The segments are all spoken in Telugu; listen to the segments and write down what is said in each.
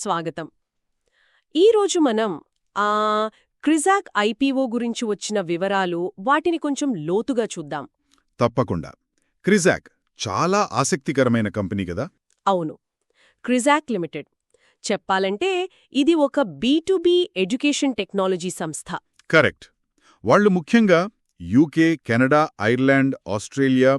స్వాగతం. ఈరోజు మనం ఆ క్రిజాక్ ఐపీఓ గురించి వచ్చిన వివరాలు వాటిని కొంచెం లోతుగా చూద్దాం. తప్పకుండా. క్రిజాక్ చాలా ఆసక్తికరమైన కంపెనీ కదా? అవును. క్రిజాక్ లిమిటెడ్. చెప్పాలంటే ఇది ఒక బీ ఎడ్యుకేషన్ టెక్నాలజీ సంస్థ. కరెక్ట్. వాళ్ళు ముఖ్యంగా UK Canada Ireland Australia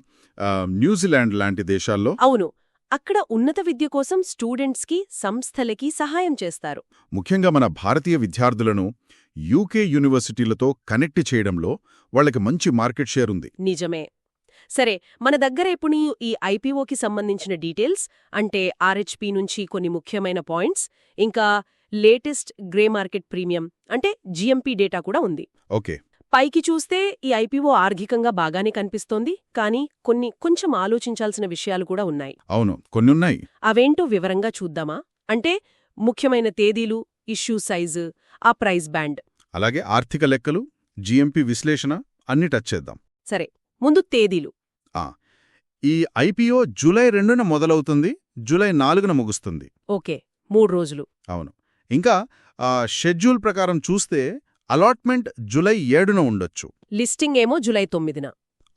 New Zealand లాంటి దేశాల్లో అవును. అక్కడ ఉన్నత విద్య కోసం స్టూడెంట్స్కి సంస్థలకి సహాయం చేస్తారు. ముఖ్యంగా మన భారతీయ విద్యార్థులను యూకే యూనివర్సిటీలతో కనెక్ట్ చేయడంలో వాళ్ళకి మంచి మార్కెట్ షేర్ ఉంది. నిజమే. సరే మన దగ్గర ఇప్పుడు ఈ ఐపీఓకి సంబంధించిన డీటెయిల్స్? అంటే ఆర్హెచ్పి నుంచి కొన్ని ముఖ్యమైన పాయింట్స్ ఇంకా లేటెస్ట్ గ్రే మార్కెట్ ప్రీమియం అంటే జిఎంపీ డేటా కూడా ఉంది. ఓకే. పైకి చూస్తే ఈ ఐపీఓ ఆర్థికంగా బాగానే కనిపిస్తోంది కానీ కొన్ని కొంచెం ఆలోచించాల్సిన విషయాలు కూడా ఉన్నాయి. అవును కొన్నున్నాయి. అవేంటో వివరంగా చూద్దామా? అంటే ముఖ్యమైన తేదీలు ఇష్యూ సైజు ఆ ప్రైస్ బ్యాండ్. అలాగే ఆర్థిక లెక్కలు జీఎంపీ విశ్లేషణ అన్ని టచ్ చేద్దాం. సరే ముందు తేదీలు. ఈ ఐపీఓ జూలై రెండున మొదలవుతుంది జూలై నాలుగున ముగుస్తుంది. ఓకే మూడు రోజులు. అవును. ఇంకా షెడ్యూల్ ప్రకారం చూస్తే అలాట్మెంట్ జూలై ఏడున ఉండొచ్చు. లిస్టింగ్ ఏమో జులై తొమ్మిదిన.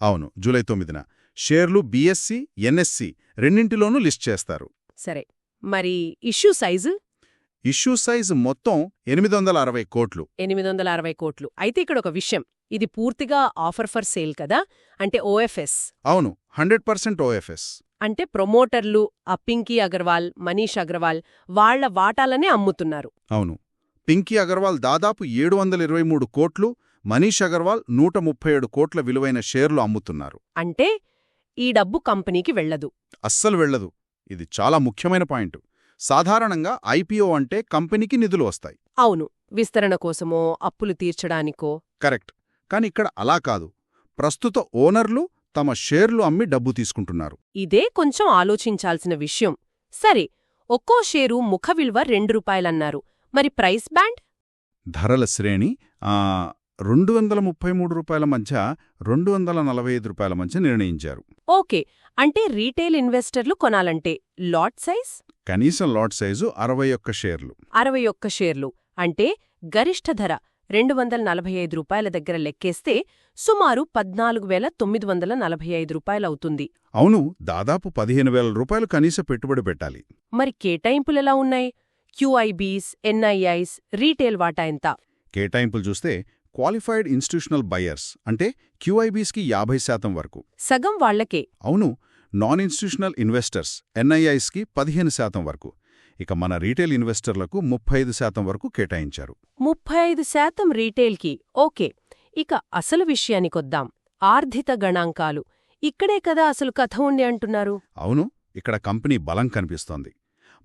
అవును జూలై తొమ్మిదిన. షేర్లు బీఎస్సీ ఎన్ఎస్సి రెండింటిలోనూ లిస్ట్ చేస్తారు. సరే మరి ఇష్యూ సైజు? ఇష్యూ సైజ్ మొత్తం ఎనిమిది వందల అరవై కోట్లు. ఎనిమిది వందల అరవై కోట్లు. అయితే ఇక్కడ ఒక విషయం. ఇది పూర్తిగా ఆఫర్ ఫర్ సేల్ కదా? అంటే ఓఎఫ్ఎస్. అవును హండ్రెడ్ పర్సెంట్ ఓఎఫ్ఎస్. అంటే ప్రమోటర్లు ఆ పింకీ అగర్వాల్ మనీష్ అగర్వాల్ వాళ్ళ వాటాలనే అమ్ముతున్నారు. అవును. పింకీ అగర్వాల్ దాదాపు ఏడు వందల ఇరవై మూడు కోట్లు మనీష్ అగర్వాల్ నూట ముప్పై ఏడు కోట్ల విలువైన షేర్లు అమ్ముతున్నారు. అంటే ఈ డబ్బు కంపెనీకి వెళ్ళదు. అస్సలు వెళ్ళదు. ఇది చాలా ముఖ్యమైన పాయింట్. సాధారణంగా ఐపీఓ అంటే కంపెనీకి నిధులు వస్తాయి. అవును. విస్తరణ కోసమో అప్పులు తీర్చడానికో. కరెక్ట్. కాని ఇక్కడ అలా కాదు. ప్రస్తుత ఓనర్లు తమ షేర్లు అమ్మి డబ్బు తీసుకుంటున్నారు. ఇదే కొంచెం ఆలోచించాల్సిన విషయం. సరే ఒక్కో షేరు ముఖ విలువ రెండు రూపాయలన్నారు. మరి ప్రైస్ బ్యాండ్? ధరల శ్రేణి రెండు వందల ముప్పై మూడు రూపాయల మధ్య రెండు వందల నలభై ఐదు రూపాయల మధ్య నిర్ణయించారు. ఓకే. అంటే రీటైల్ ఇన్వెస్టర్లు కొనాలంటే లాట్ సైజ్? కనీసం లాట్ సైజు అరవై ఒక్క షేర్లు. అరవై ఒక్క షేర్లు. అంటే గరిష్ఠ ధర రెండు వందల నలభై ఐదు రూపాయల దగ్గర లెక్కేస్తే సుమారు పద్నాలుగు వేల తొమ్మిది వందల నలభై ఐదు రూపాయలవుతుంది. అవును దాదాపు పదిహేను వేల రూపాయలు కనీస పెట్టుబడి పెట్టాలి. మరి కేటాయింపులెలా ఉన్నాయి? క్యూఐబీస్ ఎన్ఐఐస్ రీటైల్ వాటా ఎంత? కేటాయింపులు చూస్తే క్వాలిఫైడ్ ఇన్స్టిట్యూషనల్ బయర్స్ అంటే క్యూఐబీస్కి యాభై శాతం వరకు. సగం వాళ్ళకే అవును నాన్ ఇన్స్టిట్యూషనల్ ఇన్వెస్టర్స్ ఎన్ఐఐస్కి పదిహేను శాతం వరకు. ఇక మన రీటైల్ ఇన్వెస్టర్లకు ముప్పై శాతం వరకు కేటాయించారు. ముప్పై ఐదు శాతం రీటైల్కి. ఓకే ఇక అసలు విషయానికొద్దాం ఆర్ధిత గణాంకాలు. ఇక్కడే కదా అసలు కథ ఉంది అంటున్నారు? అవును ఇక్కడ కంపెనీ బలం కనిపిస్తోంది.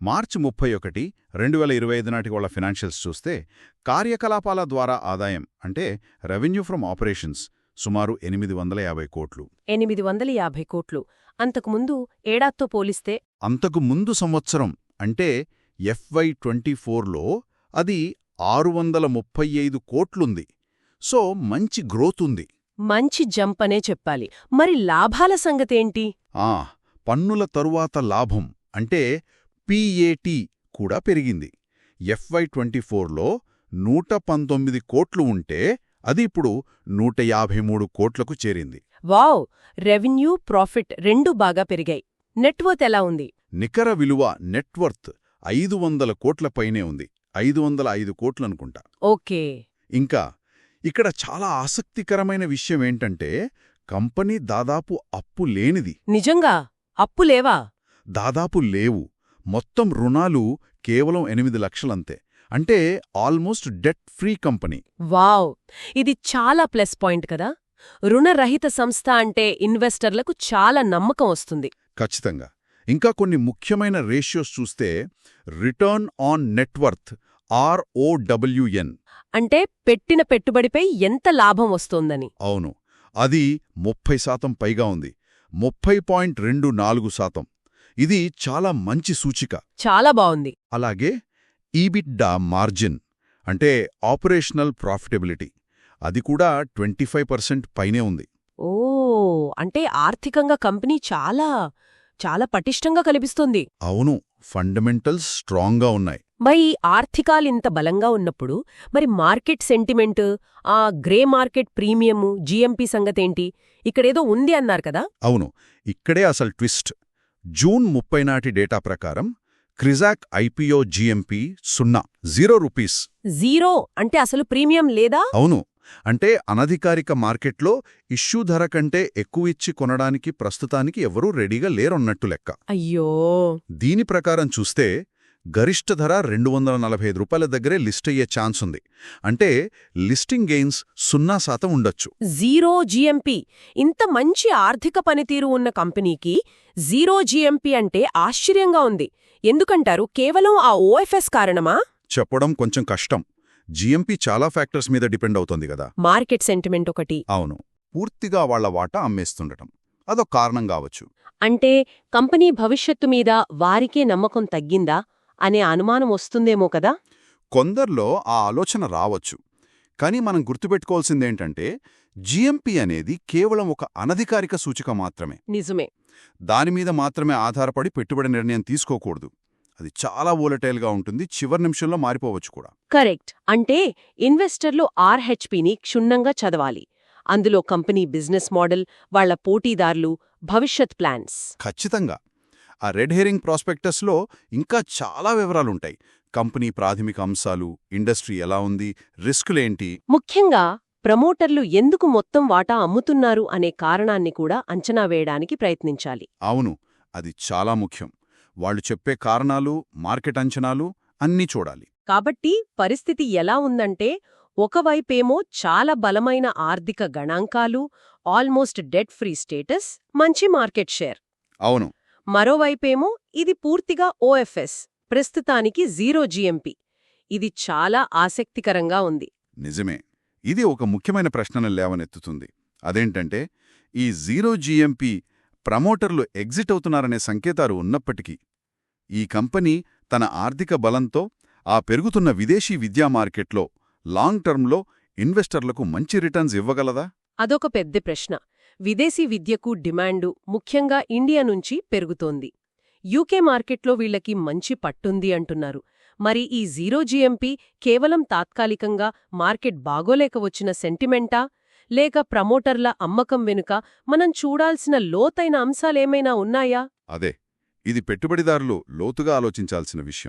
మార్చి ముప్పై ఒకటి రెండు వేల ఇరవై ఐదు నాటి వాళ్ళ ఫినాన్షియల్స్ చూస్తే కార్యకలాపాల ద్వారా ఆదాయం అంటే రెవెన్యూ ఫ్రమ్ ఆపరేషన్స్ సుమారు ఎనిమిది వందల యాభై కోట్లు. ఎనిమిది వందల యాభై కోట్లు. అంతకుముందు ఏడాత్తో పోలిస్తే అంతకు ముందు సంవత్సరం అంటే ఎఫ్వై ట్వంటీ ఫోర్లో అది ఆరు వందల ముప్పై ఐదు కోట్లుంది. సో మంచి గ్రోత్ ఉంది. మంచి జంప్ అనే చెప్పాలి. మరి లాభాల సంగతేంటి? ఆ పన్నుల తరువాత లాభం అంటే పీఏటీ కూడా పెరిగింది. ఎఫ్వై ట్వంటీ ఫోర్లో నూట పంతొమ్మిది కోట్లు ఉంటే అది ఇప్పుడు నూట యాభై మూడు కోట్లకు చేరింది. వావ్! రెవెన్యూ ప్రాఫిట్ రెండూ బాగా పెరిగాయి. నెట్వర్త్ ఎలా ఉంది? నికర విలువ నెట్వర్త్ ఐదు వందల కోట్ల పైనే ఉంది. ఐదు వందల ఐదు కోట్లనుకుంటా ఓకే. ఇంకా ఇక్కడ చాలా ఆసక్తికరమైన విషయమేంటంటే కంపెనీ దాదాపు అప్పు లేనిది. నిజంగా? అప్పు లేవా? దాదాపు లేవు. మొత్తం రుణాలు కేవలం ఎనిమిది లక్షలంతే. అంటే almost debt free company. Wow! ఇది చాలా ప్లస్ పాయింట్ కదా. రుణరహిత సంస్థ అంటే ఇన్వెస్టర్లకు చాలా నమ్మకం వస్తుంది. ఖచ్చితంగా. ఇంకా కొన్ని ముఖ్యమైన రేషియోస్ చూస్తే రిటర్న్ ఆన్ నెట్వర్త్ ఆర్ఓడబ్ల్యూఎన్. అంటే పెట్టిన పెట్టుబడిపై ఎంత లాభం వస్తోందని. అవును. అది ముప్పై శాతం పైగా ఉంది. ముప్పై పాయింట్ రెండు నాలుగు శాతం. ఇది చాలా మంచి సూచిక. చాలా బావుంది అలాగే ఈబిడ్డా మార్జిన్ అంటే ఆపరేషనల్ ప్రాఫిటబిలిటీ అది కూడా ట్వంటీ ఫైవ్ పర్సెంట్ పైనే ఉంది. ఓ అంటే ఆర్థికంగా కంపెనీ చాలా చాలా పటిష్టంగా కనిపిస్తోంది. అవును ఫండమెంటల్స్ స్ట్రాంగ్గా ఉన్నాయి. మరి ఈ ఆర్థికాలింత బలంగా ఉన్నప్పుడు మరి మార్కెట్ సెంటిమెంట్ ఆ గ్రే మార్కెట్ ప్రీమియము జీఎంపీ సంగతేంటి? ఇక్కడేదో ఉంది అన్నారు కదా? అవును ఇక్కడే అసలు ట్విస్ట్ జూన్ ముప్పై నాటి డేటా ప్రకారం క్రిజాక్ ఐపీఓ జీఎంపీ సున్నా జీరో రూపీస్. జీరో అంటే అసలు ప్రీమియం లేదా? అవును. అంటే అనధికారిక మార్కెట్లో ఇష్యూ ధర కంటే ఎక్కువిచ్చి కొనడానికి ప్రస్తుతానికి ఎవరూ రెడీగా లేరన్నట్టు లెక్క. అయ్యో! దీని ప్రకారం చూస్తే గరిష్ట ధర రెండు వందల నలభై ఐదు రూపాయల దగ్గరే లిస్ట్ అయ్యే ఛాన్స్ ఉంది. అంటే లిస్టింగ్ గెయిన్స్ సున్నా శాతం ఉండొచ్చు. Zero GMP. ఇంత మంచి ఆర్థిక పనితీరు ఉన్న కంపెనీకి జీరో జీఎంపీ అంటే ఆశ్చర్యంగా ఉంది. ఎందుకంటారు? కేవలం ఆ ఓఎఫ్ఎస్ కారణమా? చెప్పడం కొంచెం కష్టం. జీఎంపీ చాలా ఫ్యాక్టర్స్ మీద డిపెండ్ అవుతోంది కదా. మార్కెట్ సెంటిమెంట్ ఒకటి. అవును. పూర్తిగా వాళ్ళ వాటా అమ్మేస్తుండటం. అదొక కారణం కావచ్చు. అంటే కంపెనీ భవిష్యత్తు మీద వారికే నమ్మకం తగ్గిందా? అనే అనుమానం వస్తుందేమో కదా? కొందర్లో ఆ ఆలోచన రావచ్చు. కానీ మనం గుర్తుపెట్టుకోవాల్సిందేంటంటే జీఎంపీ అనేది కేవలం ఒక అనధికారిక సూచిక మాత్రమే. నిజమే. దానిమీద మాత్రమే ఆధారపడి పెట్టుబడి నిర్ణయం తీసుకోకూడదు. అది చాలా వోలటైల్గా ఉంటుంది. చివరి నిమిషంలో మారిపోవచ్చు కూడా. కరెక్ట్. అంటే ఇన్వెస్టర్లు ఆర్హెచ్పిని క్షుణ్ణంగా చదవాలి. అందులో కంపెనీ బిజినెస్ మోడల్ వాళ్ళ పోటీదారులు భవిష్యత్ ప్లాన్స్. ఖచ్చితంగా. ఆ రెడ్ హెరింగ్ ప్రాస్పెక్టస్లో ఇంకా చాలా వివరాలుంటాయి. కంపెనీ ప్రాథమిక అంశాలు ఇండస్ట్రీ ఎలా ఉంది రిస్కులేంటి? ముఖ్యంగా ప్రమోటర్లు ఎందుకు మొత్తం వాటా అమ్ముతున్నారు అనే కారణాన్ని కూడా అంచనా వేయడానికి ప్రయత్నించాలి. అవును అది చాలా ముఖ్యం. వాళ్ళు చెప్పే కారణాలు మార్కెట్ అంచనాలు అన్నీ చూడాలి. కాబట్టి పరిస్థితి ఎలా ఉందంటే ఒకవైపేమో చాలా బలమైన ఆర్థిక గణాంకాలు ఆల్మోస్ట్ డెట్ ఫ్రీ స్టేటస్ మంచి మార్కెట్ షేర్. అవును. మరోవైపేమో ఇది పూర్తిగా ఓఎఫ్ఎస్ ప్రస్తుతానికి జీరో జీఎంపీ. ఇది చాలా ఆసక్తికరంగా ఉంది. నిజమే. ఇది ఒక ముఖ్యమైన ప్రశ్నను లేవనెత్తుతుంది. అదేంటంటే ఈ జీరో జీఎంపీ ప్రమోటర్లు ఎగ్జిట్ అవుతున్నారనే సంకేతాలు ఉన్నప్పటికీ ఈ కంపెనీ తన ఆర్థిక బలంతో ఆ పెరుగుతున్న విదేశీ విద్యా మార్కెట్లో లాంగ్ టర్మ్లో ఇన్వెస్టర్లకు మంచి రిటర్న్స్ ఇవ్వగలదా? అదొక పెద్ద ప్రశ్న. విదేశీ విద్యకు డిమాండు ముఖ్యంగా ఇండియా నుంచి పెరుగుతోంది. యూకే మార్కెట్లో వీళ్ళకి మంచి పట్టుంది అంటున్నారు. మరి ఈ జీరో జీఎంపీ కేవలం తాత్కాలికంగా మార్కెట్ బాగోలేక వచ్చిన సెంటిమెంటా? లేక ప్రమోటర్ల అమ్మకం వెనుక మనం చూడాల్సిన లోతైన అంశాలేమైనా ఉన్నాయా? అదే ఇది పెట్టుబడిదారులు లోతుగా ఆలోచించాల్సిన విషయం.